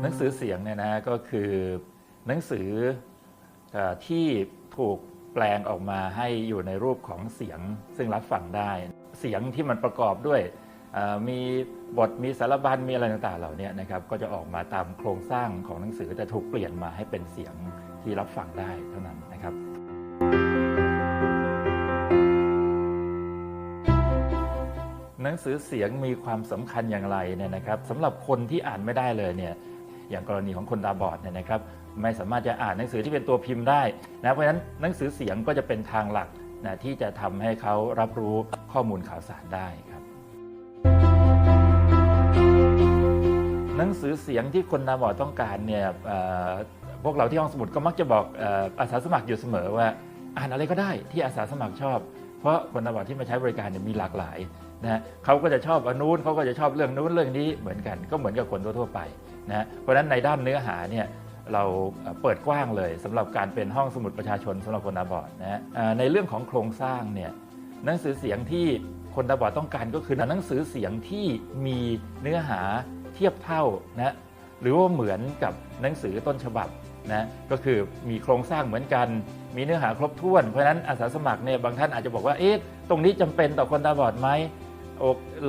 หนังสือเสียงเนี่ยนะก็คือหนังสือที่ถูกแปลงออกมาให้อยู่ในรูปของเสียงซึ่งรับฟังได้ เสียงที่มันประกอบด้วยมีบทมีสารบัญมีอะไรต่างๆเหล่านี้นะครับก็จะออกมาตามโครงสร้างของหนังสือแต่ถูกเปลี่ยนมาให้เป็นเสียงที่รับฟังได้เท่านั้นนะครับหนังสือเสียงมีความสำคัญอย่างไรเนี่ยนะครับสำหรับคนที่อ่านไม่ได้เลยเนี่ย อย่างกรณีของคนตาบอดเนี่ยนะครับไม่สามารถจะอ่านหนังสือที่เป็นตัวพิมพ์ได้นะเพราะฉะนั้นหนังสือเสียงก็จะเป็นทางหลักนะที่จะทำให้เขารับรู้ข้อมูลข่าวสารได้ครับหนังสือเสียงที่คนตาบอดต้องการเนี่ยพวกเราที่ห้องสมุดก็มักจะบอกอาสาสมัครอยู่เสมอว่า อ่านอะไรก็ได้ที่อาสาสมัครชอบ เพราะคนตาบอดที่มาใช้บริการเนี่ยมีหลากหลายนะเขาก็จะชอบอนนู้นเขาก็จะชอบเรื่องนู้นเรื่องนี้เหมือนกันก็เหมือนกับคนทั่วๆไป นะเพราะฉะนั้นในด้านเนื้อหาเนี่ยเราเปิดกว้างเลยสำหรับการเป็นห้องสมุดประชาชนสำหรับคนตาบอดนะฮะในเรื่องของโครงสร้างเนี่ยหนังสือเสียงที่คนตาบอดต้องการก็คือหนังสือเสียงที่มีเนื้อหาเทียบเท่านะหรือว่าเหมือนกับหนังสือต้นฉบับนะก็คือมีโครงสร้างเหมือนกัน มีเนื้อหาครบถ้วน เพราะฉะนั้นอาสาสมัครเนี่ยบางท่านอาจจะบอกว่าเอ๊ะตรงนี้จำเป็นต่อคนตาบอดไหม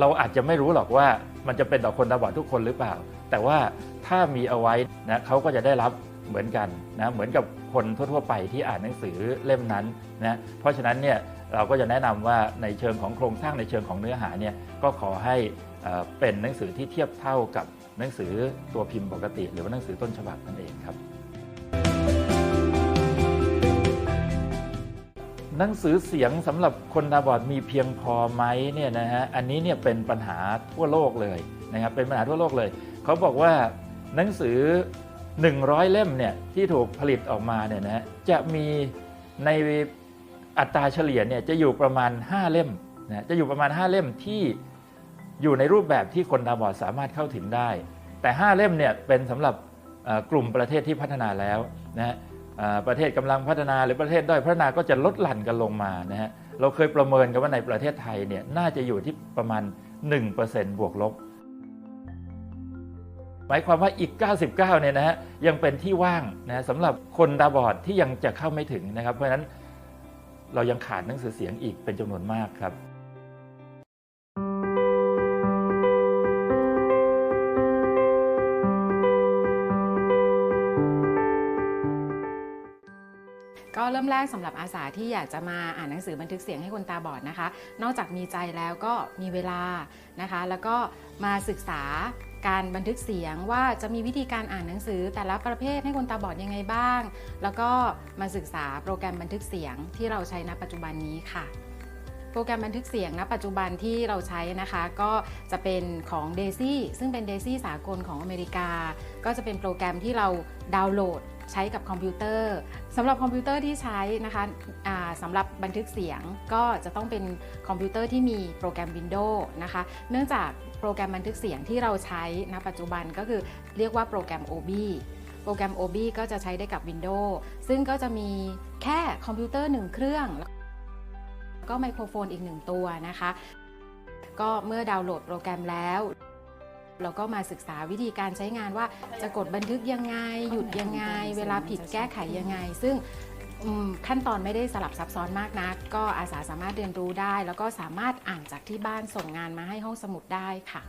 เราอาจจะไม่รู้หรอกว่ามันจะเป็นต่อคนตาบอดทุกคนหรือเปล่า แต่ว่าถ้ามีเอาไว้นะเขาก็จะได้รับเหมือนกันนะเหมือนกับคนทั่ว ๆ ไปที่อ่านหนังสือเล่มนั้นนะเพราะฉะนั้นเนี่ยเราก็จะแนะนำว่าในเชิงของโครงสร้างในเชิงของเนื้อหาเนี่ยก็ขอให้เอ่อเป็นหนังสือที่เทียบเท่ากับหนังสือตัวพิมพ์ปกติ หรือว่าหนังสือต้นฉบับนั่นเองครับ หนังสือเสียงสำหรับคนตาบอดมีเพียงพอไหมเนี่ยนะฮะอันนี้เนี่ยเป็นปัญหาทั่วโลกเลยนะครับเป็นปัญหาทั่วโลกเลย เขาบอกว่าหนังสือ 100 เล่มเนี่ยที่ถูกผลิตออกมาเนี่ยนะฮะจะมีในอัตราเฉลี่ยเนี่ยจะอยู่ประมาณ 5 เล่มนะจะอยู่ประมาณ 5 เล่มที่อยู่ในรูปแบบที่คนตาบอดสามารถเข้าถึงได้ แต่ 5 เล่มเนี่ยเป็นสำหรับกลุ่มประเทศที่พัฒนาแล้วนะฮะประเทศกำลังพัฒนาหรือประเทศด้อยพัฒนาก็จะลดหลั่นกันลงมานะฮะเราเคยประเมินกันว่าในประเทศไทยเนี่ยน่าจะอยู่ที่ประมาณ 1%บวกลบ หมายความว่าอีก 99 เนี่ยนะฮะยังเป็นที่ว่างนะสำหรับคนตาบอดที่ยังจะเข้าไม่ถึงนะครับ เพราะฉะนั้นเรายังขาดหนังสือเสียงอีกเป็นจำนวนมากครับก็เริ่มแรกสำหรับอาสาที่อยากจะมาอ่านหนังสือบันทึกเสียงให้คนตาบอดนะคะ นอกจากมีใจแล้วก็มีเวลานะคะ แล้วก็มาศึกษา การบันทึกเสียงว่าจะมีวิธีการอ่านหนังสือ แต่ละประเภทให้คนตาบอดยังไงบ้าง แล้วก็มาศึกษาโปรแกรมบันทึกเสียงที่เราใช้ณปัจจุบันนี้ค่ะโปรแกรมบันทึกเสียงณปัจจุบันที่เราใช้นะคะ ก็จะเป็นของ DAISY ซึ่งเป็น DAISY สากลของอเมริกา ก็จะเป็นโปรแกรมที่เราดาวน์โหลดใช้กับคอมพิวเตอร์สำหรับคอมพิวเตอร์ที่ใช้นะคะสำหรับบันทึกเสียงก็จะต้องเป็นคอมพิวเตอร์ที่มีโปรแกรม Windows นะคะ เนื่องจาก โปรแกรมบันทึกเสียงที่เราใช้ณปัจจุบันก็คือเรียกว่าโปรแกรม OB โปรแกรม OB ก็จะใช้ได้กับ Windows ซึ่งก็จะมีแค่คอมพิวเตอร์หนึ่งเครื่อง แล้วก็ไมโครโฟนอีกหนึ่งตัวนะคะ ก็เมื่อดาวน์โหลดโปรแกรมแล้วเราก็มาศึกษาวิธีการใช้งานว่าจะกดบันทึกยังไง หยุดยังไง เวลาผิดแก้ไขยังไง ซึ่ง ขั้นตอนไม่ได้สลับซับซ้อนมากนัก ก็อาสาสามารถเรียนรู้ได้ แล้วก็สามารถอ่านจากที่บ้านส่งงานมาให้ห้องสมุดได้ค่ะ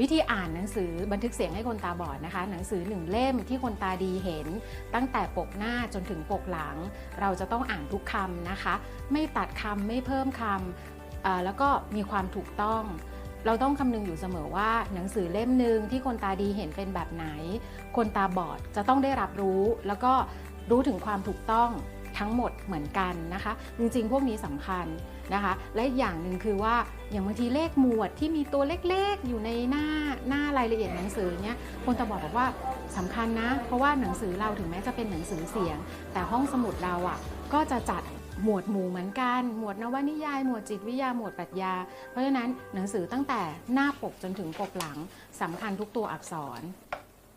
วิธีอ่านหนังสือบันทึกเสียงให้คนตาบอดนะคะ หนังสือหนึ่งเล่มที่คนตาดีเห็น ตั้งแต่ปกหน้าจนถึงปกหลัง เราจะต้องอ่านทุกคำนะคะ ไม่ตัดคำไม่เพิ่มคำแล้วก็มีความถูกต้อง เราต้องคำนึงอยู่เสมอว่าหนังสือเล่มหนึ่งที่คนตาดีเห็นเป็นแบบไหน คนตาบอดจะต้องได้รับรู้ แล้วก็รู้ถึงความถูกต้องทั้งหมดเหมือนกันนะคะ จริงๆ พวกนี้สำคัญนะคะ และอย่างหนึ่งคือว่าอย่างบางทีเลขหมวดที่มีตัวเล็กๆ อยู่ในหน้าหน้ารายละเอียดหนังสือเนี้ยคนตาบอดบอกว่าสำคัญนะ เพราะว่าหนังสือเราถึงแม้จะเป็นหนังสือเสียง แต่ห้องสมุดเราอะก็จะจัด หมวดหมู่เหมือนกัน หมวดนวนิยาย หมวดจิตวิทยา หมวดปรัชญา เพราะฉะนั้นหนังสือตั้งแต่หน้าปกจนถึงปกหลังสำคัญทุกตัวอักษร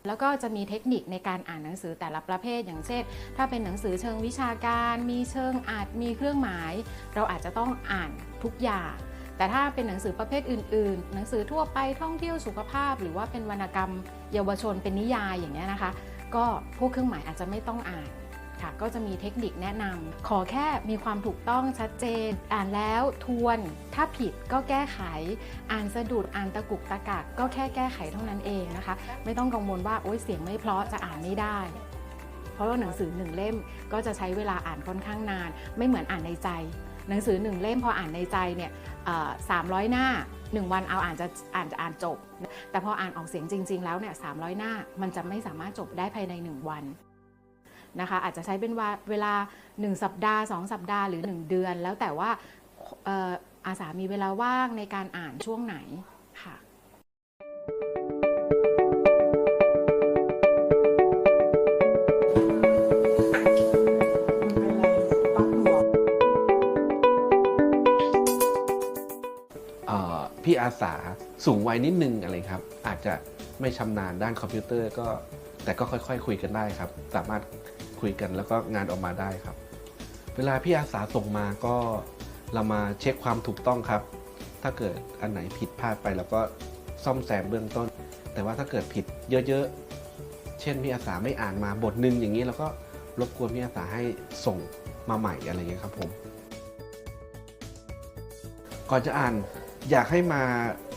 แล้วก็จะมีเทคนิคในการอ่านหนังสือแต่ละประเภท อย่างเช่น ถ้าเป็นหนังสือเชิงวิชาการ มีเชิงอาจมีเครื่องหมาย เราอาจจะต้องอ่านทุกอย่างแต่ถ้าเป็นหนังสือประเภทอื่น ๆ หนังสือทั่วไปท่องเที่ยวสุขภาพ หรือว่าเป็นวรรณกรรม เยาวชนเป็นนิยายอย่างเงี้ยนะคะ ก็พวกเครื่องหมายอาจจะไม่ต้องอ่าน ค่ะ ก็จะมีเทคนิคแนะนำขอแค่มีความถูกต้องชัดเจน อ่านแล้วทวน ถ้าผิดก็แก้ไข อ่านสะดุดอ่านตะกุกตะกักก็แค่แก้ไขเท่านั้นเองนะคะ ไม่ต้องกังวลว่าโอ๊ยเสียงไม่เพราะจะอ่านไม่ได้เพราะว่าหนังสือหนึ่งเล่มก็จะใช้เวลาอ่านค่อนข้างนาน ไม่เหมือนอ่านในใจ หนังสือหนึ่งเล่มพออ่านในใจเนี่ยสามร้อยหน้า1วันเอาอ่านจะอ่านจะอ่านจบ แต่พออ่านออกเสียงจริง ๆ แล้วเนี่ยสามหน้ามันจะไม่สามารถจบได้ภายใน 1 วัน นะคะอาจจะใช้เป็นว่าเวลา 1 สัปดาห์ 2 สัปดาห์หรือ 1 เดือน แล้วแต่ว่าอาสามีเวลาว่างในการอ่านช่วงไหนค่ะพี่อาสาสูงวัยนิดนึงอะไรครับ อาจจะไม่ชำนาญด้านคอมพิวเตอร์ก็แต่ก็ค่อยๆ คุยกันได้ครับ สามารถ คุยกัน แล้วก็งานออกมาได้ครับ เวลาพี่อาสาส่งมาก็เรามาเช็คความถูกต้องครับ ถ้าเกิดอันไหนผิดพลาดไปเราก็ซ่อมแซมเบื้องต้น แต่ว่าถ้าเกิดผิดเยอะๆ เช่นพี่อาสาไม่อ่านมาบทหนึ่งอย่างนี้เราก็รบกวนพี่อาสาให้ส่งมาใหม่อะไรอย่างเงี้ยครับผมก่อนจะอ่านอยากให้มา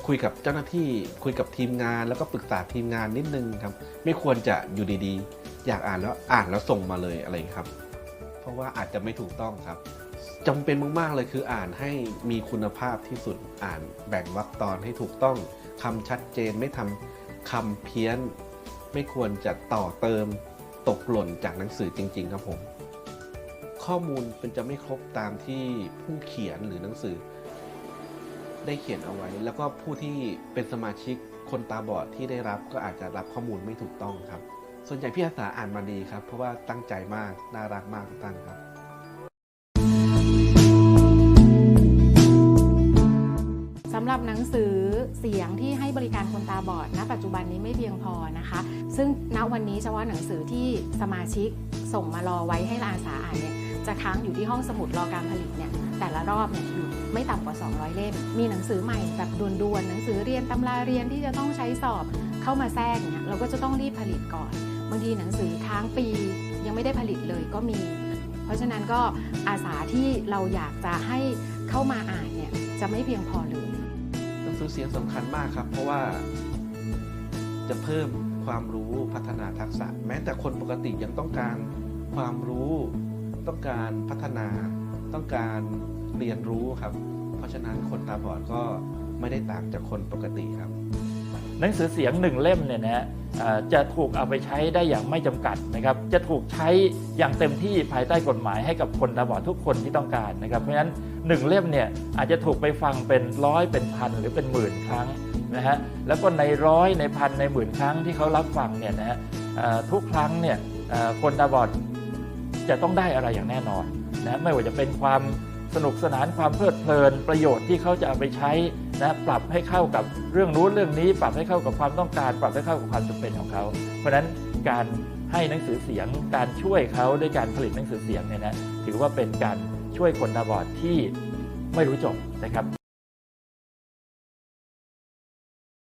คุยกับเจ้าหน้าที่คุยกับทีมงาน แล้วก็ปรึกษาทีมงานนิดนึงครับ ไม่ควรจะอยู่ดีๆ อยากอ่านแล้วอ่านแล้วส่งมาเลยอะไรครับ เพราะว่าอาจจะไม่ถูกต้องครับจำเป็นมากๆเลยคืออ่านให้มีคุณภาพที่สุดอ่านแบ่งวรรคตอนให้ถูกต้องคำชัดเจนไม่ทำคำเพี้ยน ไม่ควรจะต่อเติมตกหล่นจากหนังสือจริง ๆ ครับผม ข้อมูลเป็นจะไม่ครบตามที่ผู้เขียนหรือหนังสือ ได้เขียนเอาไว้ แล้วก็ผู้ที่เป็นสมาชิกคนตาบอดที่ได้รับก็อาจจะรับข้อมูลไม่ถูกต้องครับ ส่วนใหญ่พี่อาสาอ่านมาดีครับ เพราะว่าตั้งใจมาก น่ารักมากทุกท่านครับสำหรับหนังสือเสียงที่ให้บริการคนตาบอดณ ปัจจุบันนี้ไม่เพียงพอนะคะ ซึ่งณวันนี้เฉพาะหนังสือที่สมาชิกส่งมารอไว้ให้อาสาอ่านเนี่ยจะค้างอยู่ที่ห้องสมุดรอการผลิตเนี่ยแต่ละรอบเนี่ยอยู่ไม่ต่ำกว่า 200 เล่ม มีหนังสือใหม่แบบด่วนๆหนังสือเรียนตำราเรียนที่จะต้องใช้สอบเข้ามาแทรกเนี่ยเราก็จะต้องรีบผลิตก่อน บางทีหนังสือค้างปียังไม่ได้ผลิตเลยก็มี เพราะฉะนั้นก็อาสาที่เราอยากจะให้เข้ามาอ่านเนี่ยจะไม่เพียงพอเลยหนังสือเสียงสำคัญมากครับ เพราะว่าจะเพิ่มความรู้พัฒนาทักษะ แม้แต่คนปกติยังต้องการความรู้ต้องการพัฒนาต้องการเรียนรู้ครับ เพราะฉะนั้นคนตาบอดก็ไม่ได้ต่างจากคนปกติครับ หนังสือเสียงหนึ่งเล่มเนี่ยนะฮะจะถูกเอาไปใช้ได้อย่างไม่จำกัดนะครับ จะถูกใช้อย่างเต็มที่ภายใต้กฎหมายให้กับคนตาบอดทุกคนที่ต้องการนะครับ เพราะฉะนั้นหนึ่งเล่มเนี่ยอาจจะถูกไปฟังเป็นร้อยเป็นพันหรือเป็นหมื่นครั้งนะฮะ แล้วก็ในร้อยในพันในหมื่นครั้งที่เขารับฟังเนี่ยนะฮะทุกครั้งเนี่ยคนตาบอดจะต้องได้อะไรอย่างแน่นอนนะไม่ว่าจะเป็นความสนุกสนานความเพลิดเพลินประโยชน์ที่เขาจะเอาไปใช้ นะปรับให้เข้ากับเรื่องนู้นเรื่องนี้ ปรับให้เข้ากับความต้องการ ปรับให้เข้ากับความจำเป็นของเขา เพราะฉะนั้นการให้หนังสือเสียง การช่วยเขาด้วยการผลิตหนังสือเสียงเนี่ยนะถือว่าเป็นการช่วยคนตาบอดที่ไม่รู้จบนะครับ